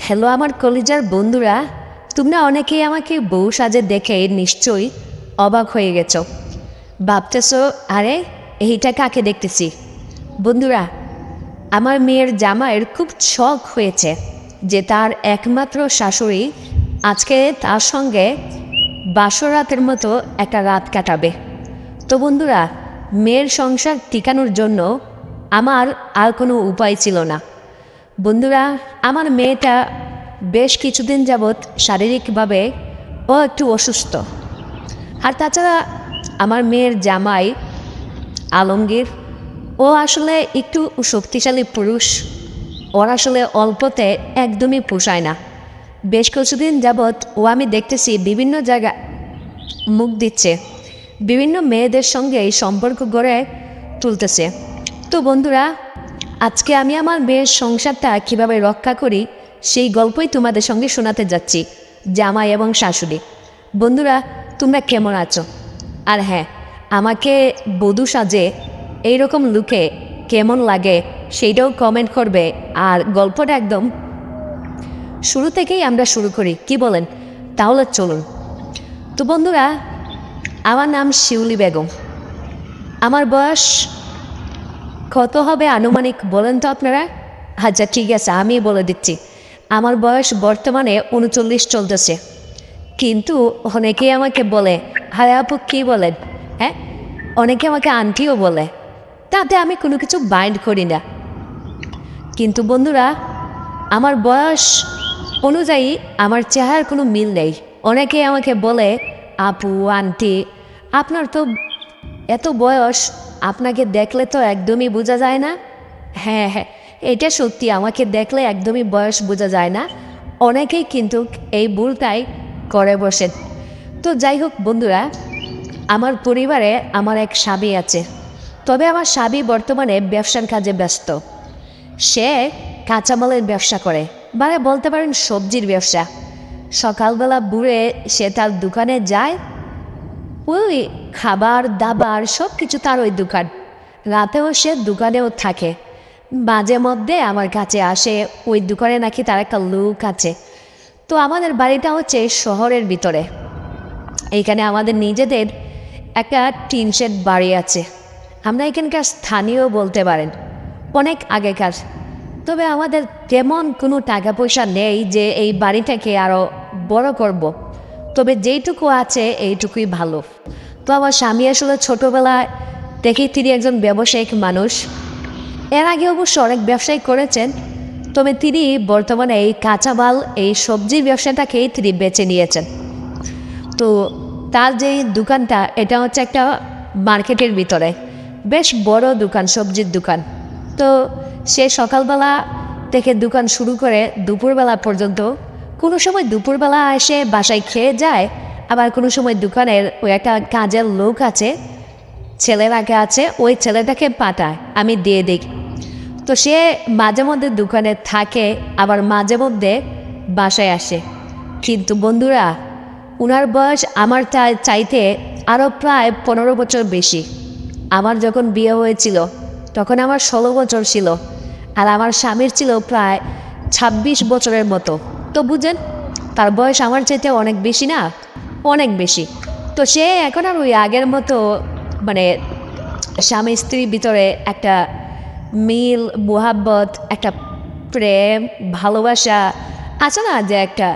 Hello আমার কলিজার বন্ধুরা। তোমরা অনেকেই আমাকে বউ সাজে দেখে নিশ্চয়ই অবাক হয়ে গেছো। ভাবতেছো, আরে, এইটা কাকে দেখতেছি? বন্ধুরা, আমার মেয়ের জামাইয়ের খুব শখ হয়েছে যে তার একমাত্র শাশুড়ি আজকে তার সঙ্গে বাসর রাতের মতো একটা রাত কাটাবে। তো বন্ধুরা, মেয়ের সংসার টিকানোর জন্য আমার আর কোনো উপায় ছিল না। বন্ধুরা, আমার মেয়েটা বেশ কিছুদিন যাবৎ শারীরিকভাবে ও একটু অসুস্থ। আর তাছাড়া আমার মেয়ের জামাই আলমগীর, ও আসলে একটু শক্তিশালী পুরুষ। ওর আসলে অল্পতে একদমই পোষায় না। বেশ কিছুদিন যাবৎ ও আমি দেখতেছি বিভিন্ন জায়গায় মুখ দিচ্ছে, বিভিন্ন মেয়েদের সঙ্গে এই সম্পর্ক গড়ে তুলতেছে। তো বন্ধুরা আজকে আমি আমার মেয়ের সংসারটা কীভাবে রক্ষা করি, সেই গল্পই তোমাদের সঙ্গে শোনাতে যাচ্ছি, জামাই এবং শাশুড়ি। বন্ধুরা, তোমরা কেমন আছো? আর হ্যাঁ আমাকে বধু সাজে এইরকম লুকে কেমন লাগে সেইটাও কমেন্ট করবে, আর গল্পটা একদম শুরু থেকেই আমরা শুরু করি, কি বলেন? তাহলে চলুন। তো বন্ধুরা, আমার নাম শিউলি বেগম। আমার বয়স কত হবে আনুমানিক বলেন তো আপনারা? আচ্ছা ঠিক আছে আমি বলে দিচ্ছি। আমার বয়স বর্তমানে উনচল্লিশ চলতেছে। কিন্তু অনেকেই আমাকে বলে, হায় আপু, কী বলেন? হ্যাঁ? অনেকে আমাকে আন্টিও বলে। তাতে আমি কোনো কিছু বাইন্ড করি না। কিন্তু বন্ধুরা, আমার বয়স অনুযায়ী আমার চেহারার কোনো মিল নেই। অনেকে আমাকে বলে, আপু, আন্টি, আপনার তো এত বয়স আপনাকে দেখলে তো একদমই বোঝা যায় না? হ্যাঁ হ্যাঁ এটা সত্যি, আমাকে দেখলে একদমই বয়স বোঝা যায় না। অনেকেই কিন্তু এই ভুলটাই করে বসেন তো যাই হোক বন্ধুরা, আমার পরিবারে আমার এক স্বামী আছে। তবে আমার স্বামী বর্তমানে ব্যবসার কাজে ব্যস্ত। সে কাঁচামালের ব্যবসা করে মানে বলতে পারেন সবজির ব্যবসা। সকালবেলা বুড়ে সে তার দোকানে যায় ওই খাবার, দাবার সব কিছু তার ওই দোকান। রাতেও সে দোকানেও থাকে। মাঝে মধ্যে আমার কাছে আসে, ওই দোকানে নাকি তার একটা লোক আছে। তো আমাদের বাড়িটা হচ্ছে শহরের ভিতরে। এইখানে আমাদের নিজেদের একটা টিন শেড বাড়ি আছে। আমরা এখানকার স্থানীয় বলতে পারেন, অনেক আগেকার। তবে আমাদের তেমন কোনো টাকা পয়সা নেই যে এই বাড়িটাকে আরও বড় করব। তবে যেইটুকু আছে, এইটুকুই ভালো। তো আমার স্বামী আসলে ছোটোবেলায় দেখেই তিনি একজন ব্যবসায়িক মানুষ। এর আগে অবশ্য অনেক ব্যবসায়ী করেছেন, তবে তিনি বর্তমানে এই কাঁচামাল, এই সবজির ব্যবসাটাকেই তিনি বেছে নিয়েছেন। তো তার যে দোকানটা, এটা হচ্ছে একটা মার্কেটের ভিতরে। বেশ বড় দোকান, সবজির দোকান। তো সে সকালবেলা থেকে দোকান শুরু করে দুপুরবেলা পর্যন্ত কোনো সময় দুপুরবেলা এসে বাসায় খেয়ে যায়, আবার কোনো সময় দোকানের ওই একটা কাজের লোক আছে ছেলেরাকে আছে, ওই ছেলেটাকে পাঠায়, আমি দিয়ে দিই। তো সে মাঝে মধ্যে দোকানে থাকে, আবার মাঝে মধ্যে বাসায় আসে। কিন্তু বন্ধুরা ওনার বয়স আমার চাইতে আরও প্রায় পনেরো বছর বেশি। আমার যখন বিয়ে হয়েছিল, তখন আমার ষোলো বছর ছিল, আর আমার স্বামীর ছিল প্রায় ছাব্বিশ বছরের মতো। তো বুঝেন, তার বয়স আমার চাইতে অনেক বেশি না, অনেক বেশি। তো সে এখন আর ওই আগের মতো মানে স্বামী স্ত্রীর ভিতরে একটা মিল, মোহাব্বত, একটা প্রেম, ভালোবাসা আছে না যে একটা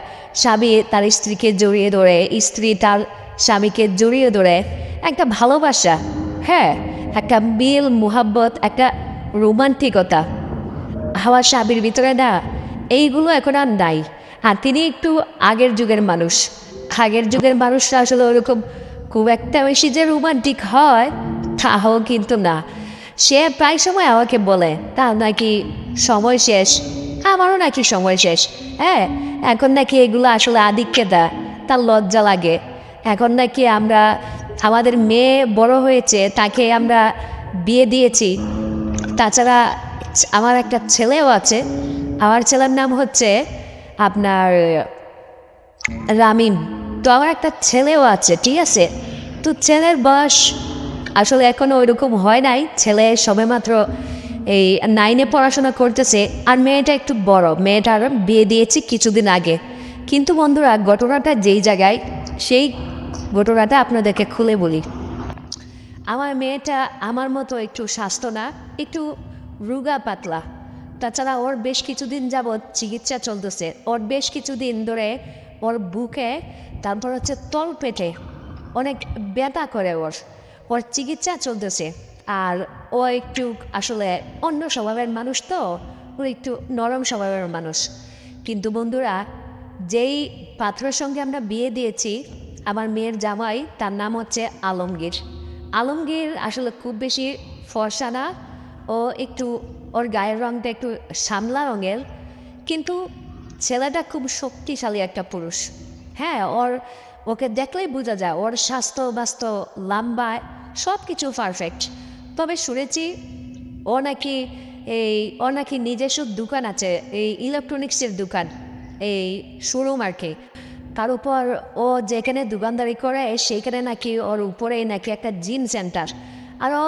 স্বামী তার স্ত্রীকে জড়িয়ে ধরে, স্ত্রী তার স্বামীকে জড়িয়ে ধরে, একটা ভালোবাসা হ্যাঁ একটা মিল, মোহাব্বত, একটা রোমান্টিকতা। আমার স্বামীর ভিতরে না, এইগুলো এখন আর নাই। আর তিনি একটু আগের যুগের মানুষ। আগের যুগের মানুষরা আসলে ওরকম খুব একটা বেশি যে রোমান্টিক হয়, তাও কিন্তু না। সে প্রায় সময় আমাকে বলে তার নাকি সময় শেষ? আমারও নাকি সময় শেষ। হ্যাঁ এখন নাকি এগুলো আসলে আধিক্যতা তার লজ্জা লাগে। এখন নাকি আমরা, আমাদের মেয়ে বড় হয়েছে, তাকে আমরা বিয়ে দিয়েছি। তাছাড়া আমার একটা ছেলেও আছে। আমার ছেলের নাম হচ্ছে আপনার রামিম, তো আমার একটা ছেলেও আছে, ঠিক আছে? তো ছেলের বয়স আসলে এখনও ওইরকম হয় নাই। ছেলে সবেমাত্র এই নাইনে পড়াশোনা করতেছে, আর মেয়েটা একটু বড়। মেয়েটা আর বিয়ে দিয়েছি কিছুদিন আগে। কিন্তু বন্ধুরা, ঘটনাটা যেই জায়গায়, সেই ঘটনাটা আপনাদেরকে খুলে বলি। আমার মেয়েটা আমার মতো একটু স্বাস্থ্য না, একটু রুগা পাতলা। তাছাড়া ওর বেশ কিছুদিন যাবৎ চিকিৎসা চলতেছে। ওর বেশ কিছুদিন ধরে ওর বুকে, তারপর হচ্ছে তল পেটে অনেক ব্যথা করে ওর। ওর চিকিৎসা চলতেছে। আর ও একটু আসলে অন্য স্বভাবের মানুষ তো, ও একটু নরম স্বভাবের মানুষ। কিন্তু বন্ধুরা, যেই পাত্রের সঙ্গে আমরা বিয়ে দিয়েছি, আমার মেয়ের জামাই, তার নাম হচ্ছে আলমগীর। আলমগীর আসলে খুব বেশি ফর্সা না, ও একটু ওর গায়ের রঙটা একটু সামলা রঙের, কিন্তু ছেলেটা খুব শক্তিশালী একটা পুরুষ। হ্যাঁ ওর, ওকে দেখলেই বোঝা যায় ওর স্বাস্থ্য বাস্ত লম্বা সব কিছু পারফেক্ট তবে শুনেছি ও নাকি এই, ও নাকি নিজস্ব দোকান আছে, এই ইলেকট্রনিক্সের দোকান, এই শোরুম আর কি। তার উপর ও যেখানে দোকানদারি করে, সেইখানে নাকি ওর উপরেই নাকি একটা জিম সেন্টার আর ও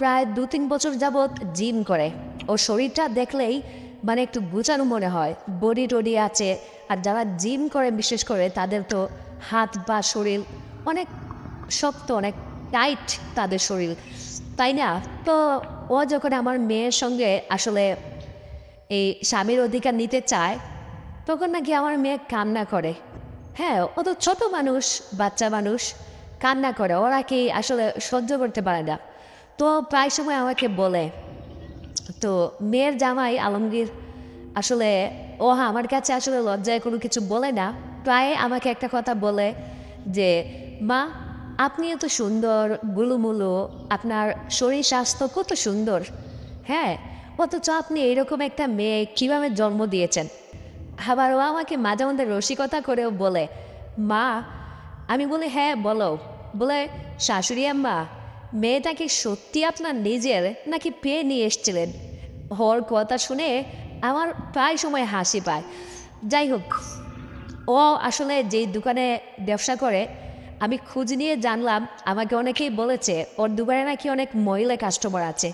প্রায় দু তিন বছর যাবৎ জিম করে। ওর শরীরটা দেখলেই মানে একটু গুছানো মনে হয়। বডি টডি আছে। আর যারা জিম করে, বিশেষ করে তাদের তো হাত বা শরীর অনেক শক্ত, অনেক টাইট তাদের শরীর। তাই না? তো ও যখন আমার মেয়ের সঙ্গে আসলে এই স্বামীর অধিকার নিতে চায়, তখন নাকি আমার মেয়ে কান্না করে। হ্যাঁ ও তো ছোট মানুষ, বাচ্চা মানুষ, কান্না করে। ওরা কি আসলে সহ্য করতে পারে না। তো প্রায় সময় আমাকে বলে তো মেয়ের জামাই আলমগীর আসলে ও হ্যাঁ আমার কাছে আসলে লজ্জায় কোনো কিছু বলে না। প্রায় আমাকে একটা কথা বলে যে, মা, আপনি এত সুন্দর, গুলুমুলু, আপনার শরীর স্বাস্থ্য কত সুন্দর। হ্যাঁ অথচ আপনি এরকম একটা মেয়ে কীভাবে জন্ম দিয়েছেন? আবার ও আমাকে মাঝে মধ্যে রসিকতা করেও বলে, মা, আমি বলি হ্যাঁ বলো। বলে, শাশুড়ি আম্মা মেয়েটাকে সত্যি আপনার নিজের নাকি পেয়ে নিয়ে এসছিলেন? ওর কথা শুনে আমার প্রায় সময় হাসি পায়। যাই হোক, ও আসলে যেই দোকানে ব্যবসা করে, আমি খোঁজ নিয়ে জানলাম, আমাকে অনেকেই বলেছে ওর দোকানে নাকি অনেক মহিলা কাস্টমার আছে।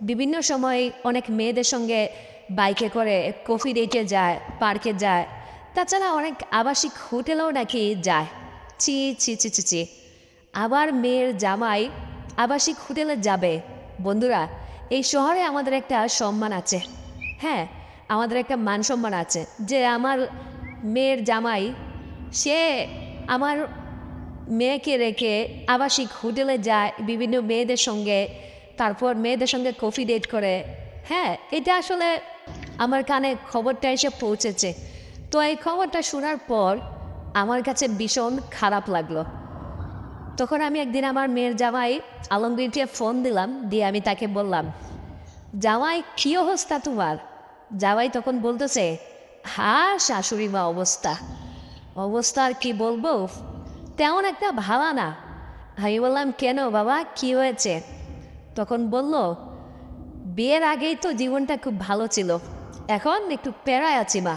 বিভিন্ন সময় অনেক মেয়েদের সঙ্গে বাইকে করে কফি ডেটে যায় পার্কে যায়। তাছাড়া অনেক আবাসিক হোটেলেও নাকি যায়। চি চি চি চি চি আবার মেয়ের জামাই আবাসিক হোটেলে যাবে। বন্ধুরা, এই শহরে আমাদের একটা সম্মান আছে। হ্যাঁ আমাদের একটা মান সম্মান আছে যে আমার মেয়ের জামাই, সে আমার মেয়েকে রেখে আবাসিক হোটেলে যায়, বিভিন্ন মেয়েদের সঙ্গে, তারপর মেয়েদের সঙ্গে কফি ডেট করে। হ্যাঁ এটা আসলে আমার কানে খবরটা এসে পৌঁছেছে। তো এই খবরটা শোনার পর আমার কাছে ভীষণ খারাপ লাগল। তখন আমি একদিন আমার মেয়ের জামাই আলমগীরকে ফোন দিলাম, দিয়ে আমি তাকে বললাম, জামাই, কী অবস্থা তোমার? জামাই তখন বলতেছে হ্যাঁ শাশুড়ি মা অবস্থা। অবস্থা আর কি বলব? তেমন একটা ভালো না। আমি বললাম, কেন বাবা, কি হয়েছে? তখন বলল, বিয়ের আগেই তো জীবনটা খুব ভালো ছিল। এখন একটু প্যারায় আছি মা।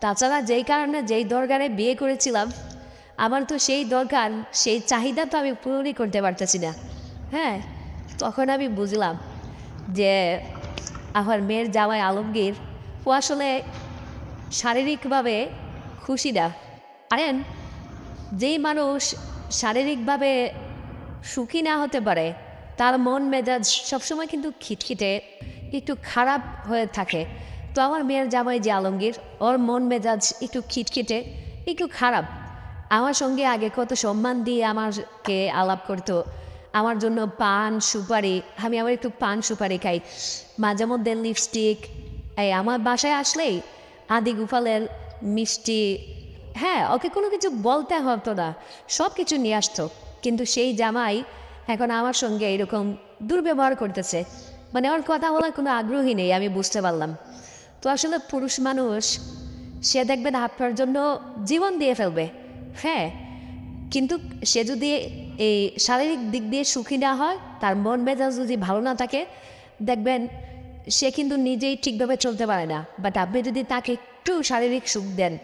তাছাড়া যেই কারণে যেই দরকারে বিয়ে করেছিলাম আমার তো সেই দরকার, সেই চাহিদা তো আমি পূরণই করতে পারতেছি না। হ্যাঁ তখন আমি বুঝলাম যে আমার মেয়ের জামাই আলমগীর, ও আসলে শারীরিকভাবে খুশি না। আরেন যেই মানুষ শারীরিকভাবে সুখী না হতে পারে, তার মন মেজাজ সবসময় কিন্তু খিটখিটে, একটু খারাপ হয়ে থাকে। তো আমার মেয়ের জামাই যে আলমগীর, ওর মন মেজাজ একটু খিটখিটে, একটু খারাপ। আমার সঙ্গে আগে কত সম্মান দিয়ে আমারকে আলাপ করতো। আমার জন্য পান, সুপারি, আমি আবার একটু পান, সুপারি খাই। মাঝে মধ্যে লিপস্টিক এই আমার বাসায় আসলেই আদি গোপালের মিষ্টি হ্যাঁ ওকে কোনো কিছু বলতে হতো না সব কিছু নিয়ে আসতো। কিন্তু সেই জামাই এখন আমার সঙ্গে এরকম দুর্ব্যবহার করতেছে। মানে ওর কথা বলার কোনো আগ্রহী নেই, আমি বুঝতে পারলাম। তো আসলে পুরুষ মানুষ, সে দেখবেন আপনার জন্য জীবন দিয়ে ফেলবে। হ্যাঁ কিন্তু সে যদি এই শারীরিক দিক দিয়ে সুখী না হয়, তার মন মেজাজ যদি ভালো না থাকে, দেখবেন সে কিন্তু নিজেই ঠিকভাবে চলতে পারে না। বাট আপনি যদি তাকে একটু শারীরিক সুখ দেন,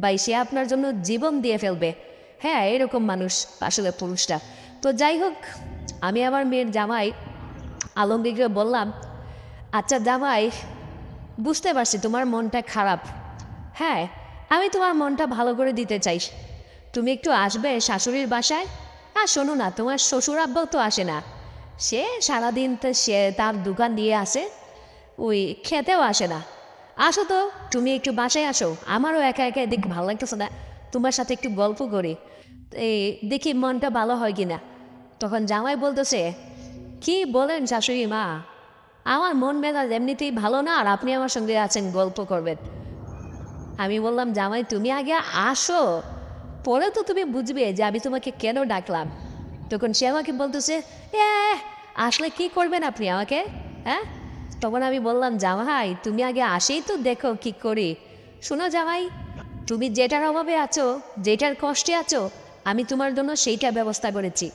বা সে আপনার জন্য জীবন দিয়ে ফেলবে হ্যাঁ এরকম মানুষ আসলে পুরুষটা তো যাই হোক, আমি আমার মেয়ের জামাই, আলমগীরকে বললাম আচ্ছা জামাই, বুঝতে পারছি তোমার মনটা খারাপ। হ্যাঁ আমি তোমার মনটা ভালো করে দিতে চাই। তুমি একটু আসবে শাশুড়ির বাসায়? আর শোনো না, তোমার শ্বশুর আব্বাও তো আসে না। সে সারাদিন তো সে তার দোকান দিয়ে আসে ওই খেতেও আসে না। আসো তো, তুমি একটু বাসায় আসো। আমারও একা একা এদিক ভালো লাগতেছে না। তোমার সাথে একটু গল্প করি। এই দেখি মনটা ভালো হয় কিনা। তখন জামাই বলতেছে, কি বলেন শাশুড়ি মা? আমার মন মেজাজ এমনিতেই ভালো না, আর আপনি আমার সঙ্গে আছেন, গল্প করবেন। আমি বললাম, জামাই, তুমি আগে আসো, পরে তো তুমি বুঝবে যে আমি তোমাকে কেন ডাকলাম। তখন সে আমাকে বলতেছে, এ, আসলে কি করবেন আপনি আমাকে? হ্যাঁ? তখন আমি বললাম, জামাই, তুমি আগে আসেই তো দেখো কি করি। শোনো জামাই, তুমি যেটার অভাবে আছো, যেটার কষ্টে আছো, আমি তোমার জন্য সেইটা ব্যবস্থা করেছি।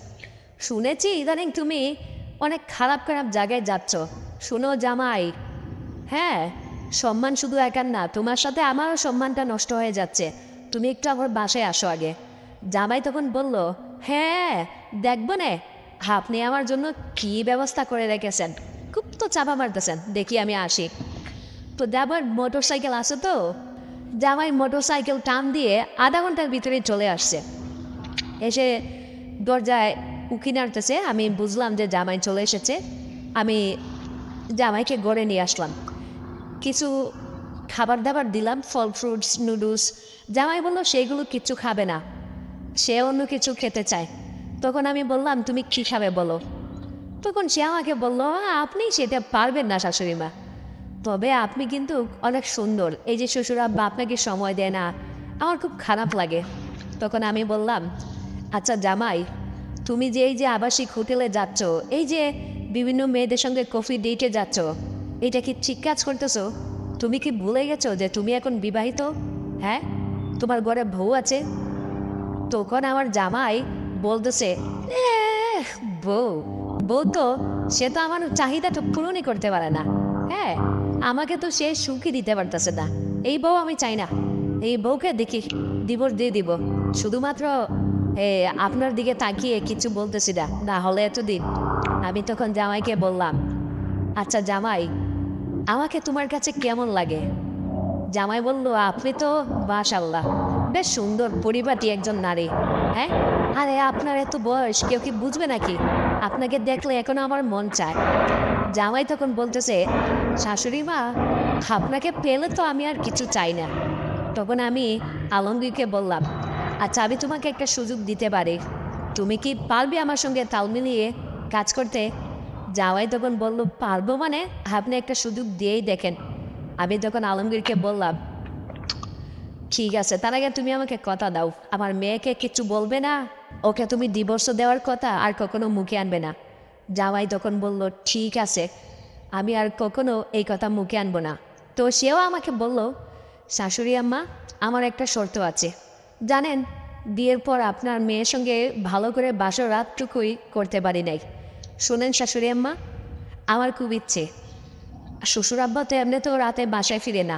শুনেছি ইদানিং তুমি অনেক খারাপ খারাপ জায়গায় যাচ্ছ। শোনো জামাই হ্যাঁ সম্মান শুধু একার না, তোমার সাথে আমারও সম্মানটা নষ্ট হয়ে যাচ্ছে। তুমি একটু আমার বাসায় আসো আগে। জামাই তখন বলল হ্যাঁ দেখব নে। আপনি আমার জন্য কি ব্যবস্থা করে রেখেছেন? খুব তো চাপা মারতেছেন। দেখি আমি আসি। তো জামাই মোটর সাইকেল আছে তো? জামাই মোটর সাইকেল টান দিয়ে আধা ঘণ্টার ভিতরে চলে আসছে। এসে দরজায় উকি নাড়তেছে। আমি বুঝলাম যে জামাই চলে এসেছে। আমি জামাইকে গড়ে নিয়ে আসলাম। কিছু খাবার দাবার দিলাম, ফল ফ্রুটস নুডলস জামাই বলল, সেগুলো কিচ্ছু খাবে না, সে অন্য কিছু খেতে চায়। তখন আমি বললাম, তুমি কী খাবে বলো? তখন সে আমাকে বলল আপনি সেটা পারবেন না, শাশুড়ি মা। তবে আপনি কিন্তু অনেক সুন্দর। এই যে শ্বশুর আব্বা আপনাকে সময় দেয় না, আমার খুব খারাপ লাগে। তখন আমি বললাম আচ্ছা জামাই, তুমি যে এই যে আবাসিক হোটেলে যাচ্ছ, এই যে বিভিন্ন মেয়েদের সঙ্গে কফি ডেটে যাচ্ছ এটা কি ঠিক কাজ করতেছো? তুমি কি ভুলে গেছো যে তুমি এখন বিবাহিত? হ্যাঁ? তোমার ঘরে বউ আছে? তখন আমার জামাই বলতেছে "এহ, বউ বউ তো সে তো আমার চাহিদাটা পূরণই করতে পারে না। হ্যাঁ আমাকে তো সে সুখী দিতে পারতেছে না। এই বউ আমি চাই না। এই বউকে দেখি দিবর দিয়ে দিব। শুধুমাত্র এ, আপনার দিকে তাকিয়ে কিছু বলতেছি না না হলে এতদিন। আমি তখন জামাইকে বললাম আচ্ছা জামাই, আমাকে তোমার কাছে কেমন লাগে? জামাই বলল, আপনি তো মাশাল্লাহ বেশ সুন্দর, পরিপাটি একজন নারী হ্যাঁ? আরে, আপনার এত বয়স, কেউ কি বুঝবে নাকি? আপনাকে দেখলে এখনও আমার মন চায়। জামাই তখন বলতেছে, শাশুড়ি মা, আপনাকে পেলে তো আমি আর কিছু চাই না। তখন আমি আলমগীরকে বললাম আচ্ছা আমি তোমাকে একটা সুযোগ দিতে পারি। তুমি কি পারবে আমার সঙ্গে তাল মিলিয়ে কাজ করতে? জামাই তখন বলল, পারব মানে? আপনি একটা সুযোগ দিয়েই দেখেন। আমি তখন আলমগীরকে বললাম, ঠিক আছে, তার আগে তুমি আমাকে কথা দাও। আমার মেয়েকে কিছু বলবে না? ওকে তুমি ডিভোর্স দেওয়ার কথা আর কখনো মুখে আনবে না। জামাই তখন বলল, ঠিক আছে, আমি আর কখনো এই কথা মুখে আনব না। তো সেও আমাকে বলল, শাশুড়ি আম্মা, আমার একটা শর্ত আছে। জানেন, বিয়ের পর আপনার মেয়ের সঙ্গে ভালো করে বাসর রাতটুকুই করতে পারি নাই। শোনেন শাশুড়ি আম্মা, আমার খুব ইচ্ছে। শ্বশুর আব্বা তো এমনি তো রাতে বাসায় ফিরে না।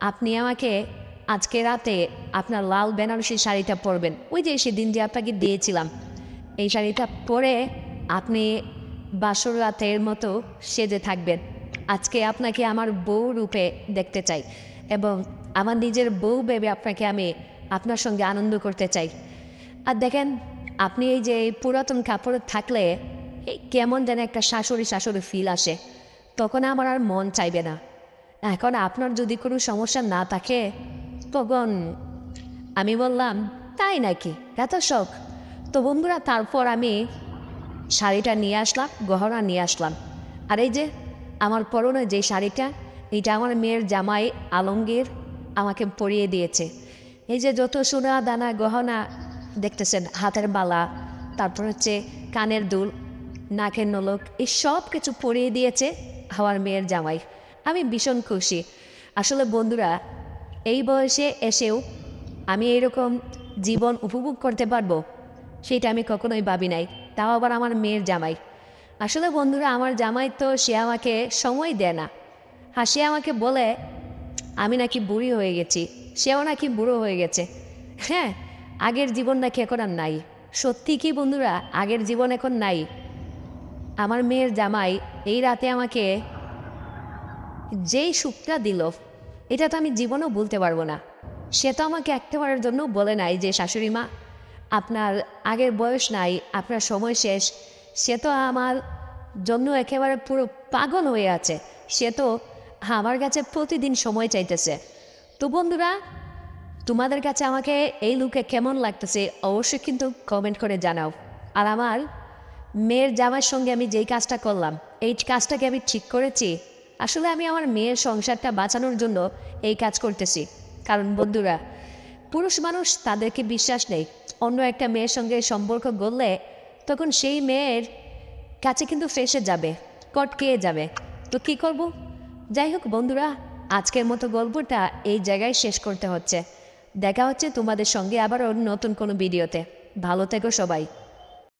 আপনি আমাকে আজকে রাতে আপনার লাল বেনারসি শাড়িটা পরবেন। ওই যে সেদিন যে আপনাকে দিয়েছিলাম। এই শাড়িটা পরে আপনি বাসর রাতের মতো সেজে থাকবেন। আজকে আপনাকে আমার বউ রূপে দেখতে চাই এবং আমার নিজের বউ ভেবে আপনাকে আমি আপনার সঙ্গে আনন্দ করতে চাই। আর দেখেন, আপনি এই যে পুরাতন কাপড়ে থাকলে এই কেমন যেন একটা শাশুড়ি শাশুড়ি ফিল আসে। তখন আমার আর মন চাইবে না। এখন আপনার যদি কোনো সমস্যা না থাকে, তখন আমি বললাম, তাই নাকি? এত শখ। তো বন্ধুরা, তারপর আমি শাড়িটা নিয়ে আসলাম, গহনা নিয়ে আসলাম। আর এই যে আমার পরনে যে শাড়িটা, এটা আমার মেয়ের জামাই আলমগীর আমাকে পরিয়ে দিয়েছে। এই যে যত সোনা দানা গহনা দেখতেছেন, হাতের বালা, তারপর হচ্ছে কানের দুল নাকের নলক, এই সব কিছু পরিয়ে দিয়েছে আমার মেয়ের জামাই। আমি ভীষণ খুশি। আসলে বন্ধুরা, এই বয়সে এসেও আমি এরকম জীবন উপভোগ করতে পারব, সেটা আমি কখনোই ভাবি নাই। তাও আবার আমার মেয়ের জামাই। আসলে বন্ধুরা, আমার জামাই তো সে আমাকে সময় দেয় না। আর সে আমাকে বলে, আমি নাকি বুড়ি হয়ে গেছি, সেও নাকি বুড়ো হয়ে গেছে। হ্যাঁ আগের জীবন নাকি এখন আর নাই। সত্যি কি বন্ধুরা, আগের জীবন এখন নাই? আমার মেয়ের জামাই এই রাতে আমাকে যেই সুখটা দিল, এটা তো আমি জীবনেও বলতে পারব না। সে তো আমাকে একটাবারের জন্য বলে নাই যে, শাশুড়ি মা, আপনার আগের বয়স নাই, আপনার সময় শেষ। সে তো আমার জন্য একেবারে পুরো পাগল হয়ে আছে। সে তো আমার কাছে প্রতিদিন সময় চাইতেছে। তো বন্ধুরা, তোমাদের কাছে আমাকে এই লুকে কেমন লাগতেছে অবশ্যই কিন্তু কমেন্ট করে জানাও। আর আমার মেয়ের জামার সঙ্গে আমি যেই কাজটা করলাম, এই কাজটাকে আমি ঠিক করেছি। আসলে আমি আমার মেয়ের সংসারটা বাঁচানোর জন্য এই কাজ করতেছি। কারণ বন্ধুরা, পুরুষ মানুষ তাদেরকে বিশ্বাস নেই। অন্য একটা মেয়ের সঙ্গে সম্পর্ক গড়লে তখন সেই মেয়ের কাছে কিন্তু ফেসে যাবে, কটকে যাবে। তো কি করব? যাই হোক বন্ধুরা, আজকের মতো গল্পটা এই জায়গায় শেষ করতে হচ্ছে। দেখা হচ্ছে তোমাদের সঙ্গে আবারও নতুন কোনো ভিডিওতে। ভালো থেকো সবাই।